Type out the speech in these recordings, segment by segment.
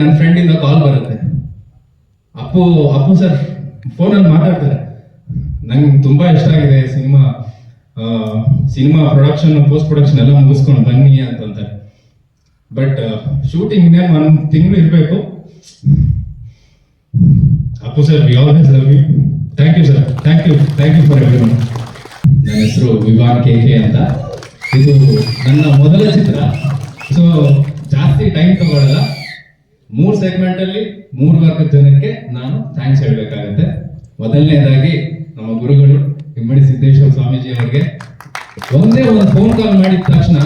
ನನ್ನ ಫ್ರೆಂಡಿಂದ ಕಾಲ್ ಬರುತ್ತೆ. ಅಪ್ಪು ಅಪ್ಪು ಸರ್ ಫೋನಲ್ಲಿ ಮಾತಾಡ್ತಾರೆ. ನಂಗೆ ತುಂಬಾ ಇಷ್ಟ ಆಗಿದೆ cinema cinema production post production ಎಲ್ಲ ಮುಗಿಸ್ಕೊಂಡು ಬನ್ನಿ ಅಂತಂತಾರೆ. ಬಟ್ ಶೂಟಿಂಗ್ ಇನ್ನೇನು ಒಂದು ತಿಂಗಳು ಇರಬೇಕು. Appu sir we always thank you sir thank you thank you for every ನನ್ನ ಹೆಸರು ವಿವಾನ್ ಕೆ ಕೆ ಅಂತ. ಇದು ನನ್ನ ಮೊದಲ ಚಿತ್ರ. ಸೊ ಜಾಸ್ತಿ ಟೈಮ್ ತಗೊಳ್ಳಲ್ಲ ಮೂರು ಸೆಗ್ಮೆಂಟ್ ಅಲ್ಲಿ ಮೂರು ವರ್ಗದ ಜನಕ್ಕೆ ನಾನು ಥ್ಯಾಂಕ್ಸ್ ಹೇಳಬೇಕಾಗುತ್ತೆ. ಮೊದಲನೇದಾಗಿ ನಮ್ಮ ಗುರುಗಳು ಇಮ್ಮಡಿ ಸಿದ್ದೇಶ್ವರ ಸ್ವಾಮೀಜಿ ಅವರಿಗೆ ಒಂದೇ ಒಂದು ಫೋನ್ ಕಾಲ್ ಮಾಡಿದ ತಕ್ಷಣ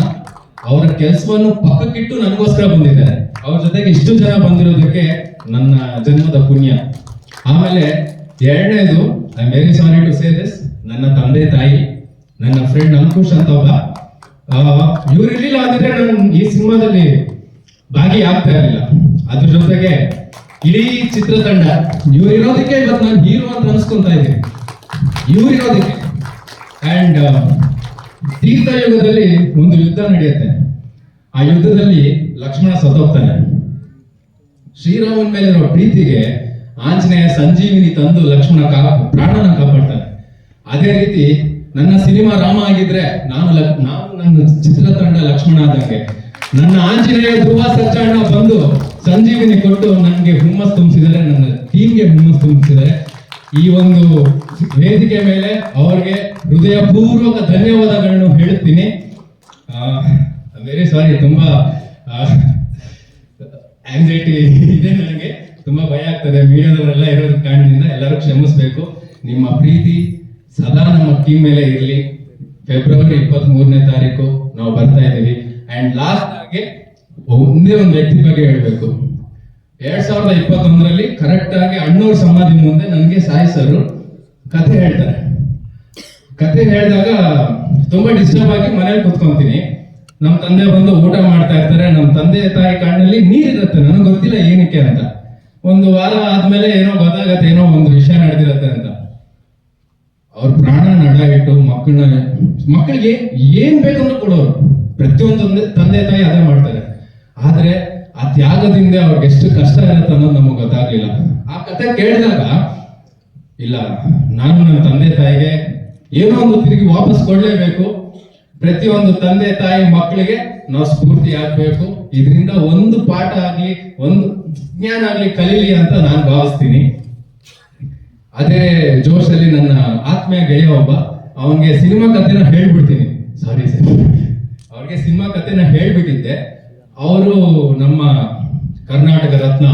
ಅವರ ಕೆಲಸವನ್ನು ಪಕ್ಕಕ್ಕಿಟ್ಟು ನನಗೋಸ್ಕರ ಬಂದಿದ್ದಾರೆ. ಅವ್ರ ಜೊತೆಗೆ ಇಷ್ಟು ಜನ ಬಂದಿರೋದಕ್ಕೆ ನನ್ನ ಜನ್ಮದ ಪುಣ್ಯ. ಆಮೇಲೆ ಎರಡನೇದು I very sorry to say this ನನ್ನ ತಂದೆ ತಾಯಿ, ನನ್ನ ಫ್ರೆಂಡ್ ಅಂಕುಶ್ ಅಂತ ಒಬ್ಬ ಇವ್ರು ಇರ್ಲಿಲ್ಲ ಆಗಿದ್ರೆ ನಾನು ಈ ಸಿನಿಮಾದಲ್ಲಿ ಭಾಗಿಯಾಗ್ತಾ ಇರಲಿಲ್ಲ. ಅದ್ರ ಜೊತೆಗೆ ಇಡೀ ಚಿತ್ರತಂಡ ಇವ್ರು ಇರೋದಕ್ಕೆ ಇವತ್ತು ನಾನು ಹೀರೋ ಅಂತ ಅನ್ಸ್ಕೊಂತಾ ಇದ್ದೀನಿ. ಇವ್ರು ಇರೋದಕ್ಕೆ. ಅಂಡ್ ತೀರ್ಥಯುಗದಲ್ಲಿ ಒಂದು ಯುದ್ಧ ನಡೆಯುತ್ತೆ. ಆ ಯುದ್ಧದಲ್ಲಿ ಲಕ್ಷ್ಮಣ ಸತ್ತೋಗ್ತಾನೆ. ಶ್ರೀರಾಮನ್ ಮೇಲೆ ಇರೋ ಪ್ರೀತಿಗೆ ಆಂಜನೇಯ ಸಂಜೀವಿನಿ ತಂದು ಲಕ್ಷ್ಮಣ ಕಾ, ಪ್ರಾಣನ ಕಾಪಾಡ್ತಾನೆ. ಅದೇ ರೀತಿ ನನ್ನ ಸಿನಿಮಾ ರಾಮ ಆಗಿದ್ರೆ ನಾನು ನಾನು ನನ್ನ ಚಿತ್ರತಂಡ ಲಕ್ಷ್ಮಣ ಆದಂಗೆ. ನನ್ನ ಆಂಜನೇಯ ಧ್ರುವ ಸಜ್ಜಣ್ಣ ಬಂದು ಸಂಜೀವಿನಿ ಕೊಟ್ಟು ನನಗೆ ಹುಮ್ಮಸ್ ತುಂಬಿಸಿದ್ದಾರೆ, ನನ್ನ ಟೀಮ್ಗೆ ಹುಮ್ಮಸ್ ತುಂಬಿಸಿದ್ದಾರೆ. ಈ ಒಂದು ವೇದಿಕೆ ಮೇಲೆ ಅವರಿಗೆ ಹೃದಯಪೂರ್ವಕ ಧನ್ಯವಾದಗಳನ್ನು ಹೇಳುತ್ತೀನಿ. ವೆರಿ ಸಾರಿ ತುಂಬಾ ಆಂಗ್ಸೈಟಿ ಇದೆ ನನಗೆ. ತುಂಬಾ ಭಯ ಆಗ್ತದೆ, ಮೀಡಿಯಾದವರೆಲ್ಲ ಇರೋದ್ರ ಕಾರಣದಿಂದ ಎಲ್ಲರೂ ಕ್ಷಮಿಸ್ಬೇಕು. ನಿಮ್ಮ ಪ್ರೀತಿ ಸದಾ ನಮ್ಮ ಟೀಮ್ ಮೇಲೆ ಇರಲಿ. ಫೆಬ್ರವರಿ ಇಪ್ಪತ್ತ್ ಮೂರನೇ ತಾರೀಕು ನಾವು ಬರ್ತಾ ಇದ್ದೀವಿ. ಅಂಡ್ ಲಾಸ್ಟ್ ಆಗಿ ಒಂದೇ ಒಂದು ವ್ಯಕ್ತಿ ಬಗ್ಗೆ ಹೇಳ್ಬೇಕು. ಎರಡ್ ಸಾವಿರದ ಇಪ್ಪತ್ತೊಂದರಲ್ಲಿ ಕರೆಕ್ಟ್ ಆಗಿ ಅಣ್ಣವ್ರ ಸಮಾಧಿ ಮುಂದೆ ನನಗೆ ಸಾಯಿ ಸರ್ ಕಥೆ ಹೇಳ್ತಾರೆ. ಕತೆ ಹೇಳಿದಾಗ ತುಂಬಾ ಡಿಸ್ಟರ್ಬ್ ಆಗಿ ಮನೇಲಿ ಕುತ್ಕೊಂತೀನಿ. ನಮ್ಮ ತಂದೆ ಬಂದು ಊಟ ಮಾಡ್ತಾ ಇರ್ತಾರೆ. ನಮ್ಮ ತಂದೆ ತಾಯಿ ಕಣ್ಣಲ್ಲಿ ನೀರಿರುತ್ತೆ ನನಗೆ ಗೊತ್ತಿಲ್ಲ ಏನಕ್ಕೆ ಅಂತ. ಒಂದು ವಾರ ಆದ್ಮೇಲೆ ಏನೋ ಗೊತ್ತಾಗತ್ತೆ, ಏನೋ ಒಂದು ವಿಷಯ ನಡೆದಿರತ್ತೆ ಅಂತ. ಅವ್ರ ಪ್ರಾಣ ನಡ ಇಟ್ಟು ಮಕ್ಕಳನ್ನ ಮಕ್ಕಳಿಗೆ ಏನ್ ಬೇಕಂದ್ರೂ ಕೊಡೋರು. ಪ್ರತಿಯೊಂದು ತಂದೆ- ತಾಯಿ ಅದೇ ಮಾಡ್ತಾರೆ. ಆದ್ರೆ ತ್ಯಾಗದಿಂದ ಅವ್ರಿಗೆ ಎಷ್ಟು ಕಷ್ಟ ಇರುತ್ತೆ ಅನ್ನೋದು ನಮಗೆ ಗೊತ್ತಾಗ್ಲಿಲ್ಲ. ಆ ಕತೆ ಕೇಳಿದಾಗ, ಇಲ್ಲ, ನಾನು ನನ್ನ ತಂದೆ ತಾಯಿಗೆ ಏನೋ ಒಂದು ತಿರುಗಿ ವಾಪಸ್ ಕೊಡ್ಲೇಬೇಕು. ಪ್ರತಿಯೊಂದು ತಂದೆ ತಾಯಿ ಮಕ್ಕಳಿಗೆ ನಾವು ಸ್ಫೂರ್ತಿ ಆಗ್ಬೇಕು. ಇದರಿಂದ ಒಂದು ಪಾಠ ಆಗ್ಲಿ, ಒಂದು ಜ್ಞಾನ ಆಗ್ಲಿ ಕಲೀಲಿ ಅಂತ ನಾನು ಭಾವಿಸ್ತೀನಿ. ಅದೇ ಜೋಶಲ್ಲಿ ನನ್ನ ಆತ್ಮೀಯ ಗೆಳೆಯ ಒಬ್ಬ, ಅವನಿಗೆ ಸಿನಿಮಾ ಕಥೆನ ಹೇಳ್ಬಿಡ್ತೀನಿ. ಸಾರಿ ಸರ್ ಅವ್ರಿಗೆ ಸಿನಿಮಾ ಕಥೆನ ಹೇಳ್ಬಿಟ್ಟಿದ್ದೆ. ಅವರು ನಮ್ಮ ಕರ್ನಾಟಕ ರತ್ನ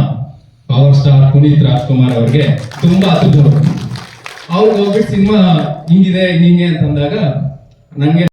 ಪವರ್ ಸ್ಟಾರ್ ಪುನೀತ್ ರಾಜ್ಕುಮಾರ್ ಅವ್ರಿಗೆ ತುಂಬಾ ಹತ್ತಿದ್ರು ಅವ್ರಿಗೆ ಹೋಗ್ಬಿಟ್ಟು ಸಿನಿಮಾ ಹಿಂಗಿದೆ ಹಿಂಗೆ ಅಂತಂದಾಗ ನಂಗೆ